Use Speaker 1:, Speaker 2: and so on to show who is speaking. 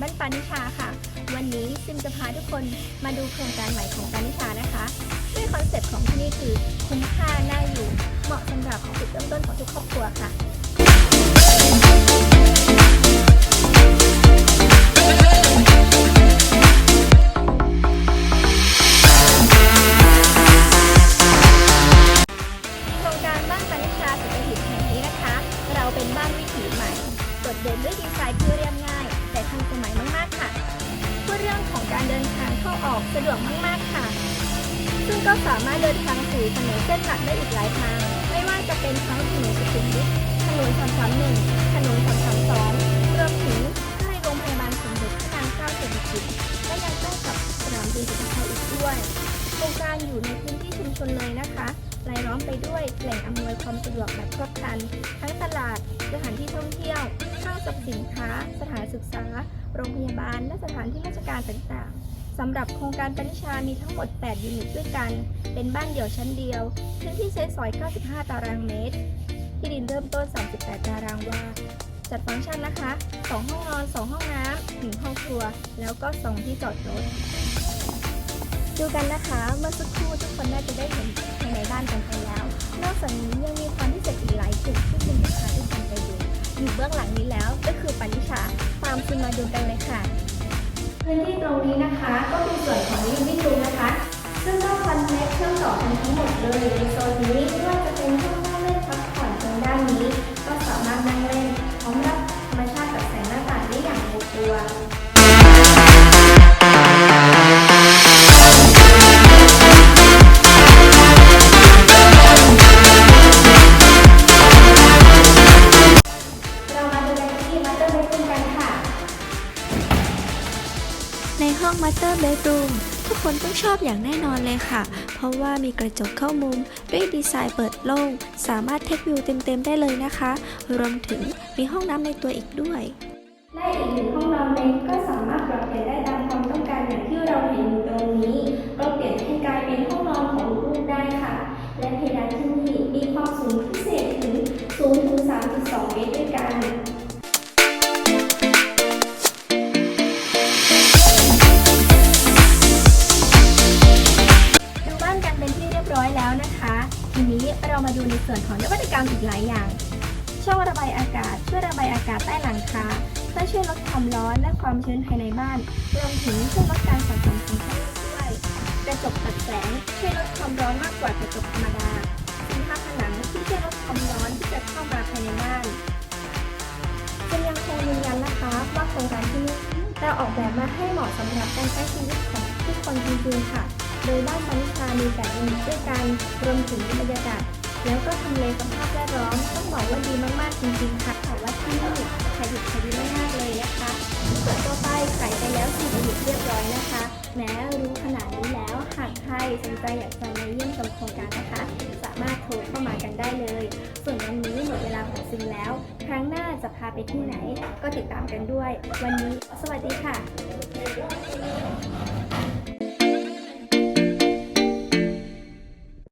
Speaker 1: บ้านปานิชาค่ะ วันนี้ซิมจะพาทุกคนมาดูโครงการใหม่ของปานิชานะคะด้วยคอนเซ็ปต์ของที่นี่คือคุ้มค่าน่าอยู่เหมาะสำหรับจุดเริ่มต้นของทุกครอบครัวค่ะโครงการบ้านปานิชาสุขหิตแห่งนี้นะคะเราเป็นบ้านวิถีใหม่โดดเด่นด้วยดีไซน์ที่เรียบง่าย แต่ทันสมัยมากๆค่ะพูดเรื่องของการเดินทางเข้าออกสะดวกมากๆค่ะ ซึ่งก็สามารถเดินทางสู่ถนนเส้นหลักได้อีกหลายทาง ไม่ว่าจะเป็นทั้งถนนสุขุมวิทถนน331ถนน332รวมถึงใกล้โรงพยาบาลสมเด็จพระนางเจ้าสิริกิติ์และยังใกล้กับสนามบินสุวรรณภูมิอีกด้วยโครงการอยู่ในพื้นที่ชุมชนเลยนะคะ รายล้อมไปด้วยแหล่งอำนวยความสะดวกแบบครบครัน ทั้งตลาด สถานที่ท่องเที่ยวห้างสรรพสินค้า สถานศึกษา โรงพยาบาล และสถานที่ราชการต่างๆสำหรับโครงการปณิชามีทั้งหมด 8 ยูนิตด้วยกัน เป็นบ้านเดี่ยวชั้นเดียว พื้นที่ใช้สอย 95 ตารางเมตร ที่ดินเริ่มต้น 38 ตารางวาจัดฟังก์ชันนะคะ 2 ห้องนอน 2 ห้องน้ำ1ห้องครัว แล้วก็ 2 ที่จอดรถ ดูกันนะคะ เมื่อสักครู่ทุกคนน่าจะได้เห็นานกันไปแล้ว นอกจากนี้ยังมีความพิเศษอีกหลายจุดที่คุณจะพาทุกคนไปดูอยู่เบื้องหลังนี้แล้วก็คือปณิชาตามคุณมาดูกันเลยค่ะ พื้นที่ตรงนี้นะคะก็เป็นส่วนของลิฟวิ่งรูมนะคะ ซึ่งก็คอนเนคเชื่อมต่อกันทั้งหมดเลยในโซนนี้ไม่ว่าจะ ห้องมาสเตอร์เบดรูม
Speaker 2: ทุกคนต้องชอบอย่างแน่นอนเลยค่ะ เพราะว่ามีกระจกเข้ามุม ด้วยดีไซน์เปิดโล่ง สามารถเทควิวเต็มๆได้เลยนะคะ รวมถึงมีห้องน้ำในตัวอีกด้วย
Speaker 1: และอีกหนึ่งห้องนอนเล็กก็สา มาดูในส่วนของนวัตกรรมอีกหลายอย่าง ช่องระบายอากาศ ช่วยระบายอากาศใต้หลังคาเพื่อช่วยลดความร้อนและความชื้นภายในบ้านรวมถึงช่วยลดการสั่นสะท้อนของแสงด้วยกระจกตัดแสงช่วยลดความร้อนมากกว่ากระจกธรรมดาสินค้าผนังที่ช่วยลดความร้อนที่จะเข้ามาภายในบ้านจึงยังคงยืนยันนะคะว่าโครงการที่นี่เราออกแบบมาให้เหมาะสำหรับการใช้ชีวิตของทุกคนจริงๆค่ะ โดยบ้านปณิชามีแต่ยูนิตด้วยกัน รวมถึงบรรยากาศ แล้วก็ทำเลสภาพแวดล้อมต้องบอกว่าดีมากๆจริงๆค่ะแต่ว่าที่นี่ขายดิบขายดีมากๆเลยนะคะส่วนตัวไปขายไปแล้วสี่ยูนิตเรียบร้อยนะคะ แม้รู้ขนาดนี้แล้วหากใครสนใจอยากจะมาเยี่ยมชมโครงการนะคะ สามารถโทรเข้ามากันได้เลย ส่วนวันนี้หมดเวลาของซิมแล้ว ครั้งหน้าจะพาไปที่ไหนก็ติดตามกันด้วย วันนี้สวัสดีค่ะ